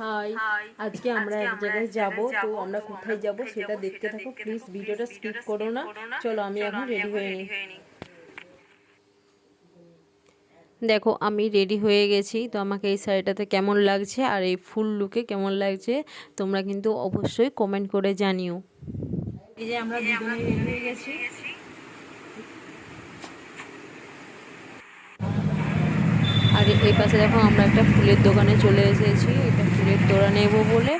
High আজকে আমরা এক জায়গায় যাব। তো আমরা কোথায় যাব সেটা দেখতে থাকো প্লিজ ভিডিওটা স্কিপ করো না। চলো আমি এখন রেডি হয়ে নিই। দেখো আমি রেডি হয়ে গেছি। তো আমাকে এই শাড়িটাতে কেমন লাগছে আর এই ফুল লুকে কেমন লাগছে তোমরা কিন্তু অবশ্যই কমেন্ট করে জানিও। এই যে আমরা দুজনে রেডি হয়ে গেছি। আর এই পাশে দেখো আমরা একটা ফুলের দোকানে চলে এসেছি। এটা ফুলের তোড়া নেব বলে।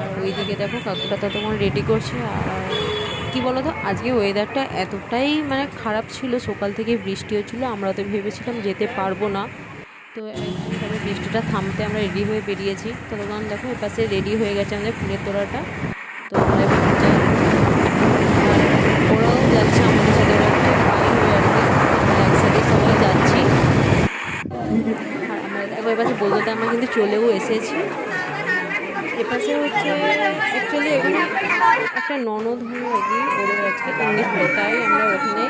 আর ওইদিকে দেখো কাকুটা তো ততক্ষণ রেডি করছে। আর কী বলো তো আজকে ওয়েদারটা এতটাই মানে খারাপ ছিল, সকাল থেকে বৃষ্টি হচ্ছিল, আমরা তো ভেবেছিলাম যেতে পারব না। তো বৃষ্টিটা থামতে আমরা রেডি হয়ে বেরিয়েছি। তো ততক্ষণ দেখো এপাশে পাশে রেডি হয়ে গেছে আমাদের ফুলের তোড়াটা। তো আমরা এবার যাই। আর ওরাও যাচ্ছে আমাদের সাথে ওরা একটু ভাই হয়ে আর কি আমরা একসাথে সবাই যাচ্ছি আর আমরা এপাশে বলতে আমরা কিন্তু চলেও এসেছি। এপাশে হচ্ছে অ্যাকচুয়ালি এখানে একটা ননদ হয় ওদের আজকে এঙ্গেজমেন্ট তাই আমরা ওখানে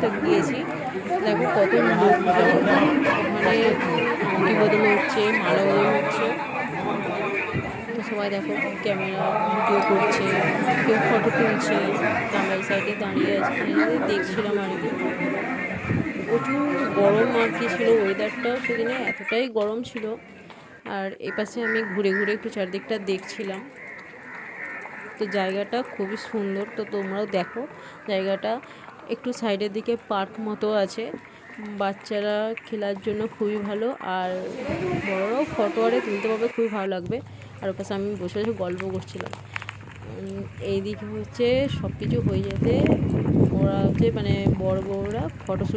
তো গিয়েছি। দেখো কত লোকজন ওখানে আংটি বদল হচ্ছে, মালা বদল হচ্ছে। সবাই দেখো ক্যামেরা ভিডিও করছে, কেউ ফটো তুলছে। আমরা এই সাইডে দাঁড়িয়ে আছি। দেখছিলাম আর কি। প্রচুর গরম আর কি ছিল ওয়েদারটাও সেদিনে এতটাই গরম ছিল। আর এপাশে আমি ঘুরে ঘুরে একটু চারদিকটা দেখছিলাম। তো জায়গাটা খুবই সুন্দর, তো তোমরাও দেখো। জায়গাটা একটু সাইডের দিকে পার্ক মতো আছে। বাচ্চারা খেলার জন্য খুবই ভালো আর বড়রাও ফটো আরে তুলতে পারবে, খুবই ভালো লাগবে। আর ওপাশে আমি বসে বসে গল্প করছিলাম। এইদিকে হচ্ছে সব কিছু হয়ে যেতে, ওরা হচ্ছে মানে বড় বড়রা ফটোশ্যুট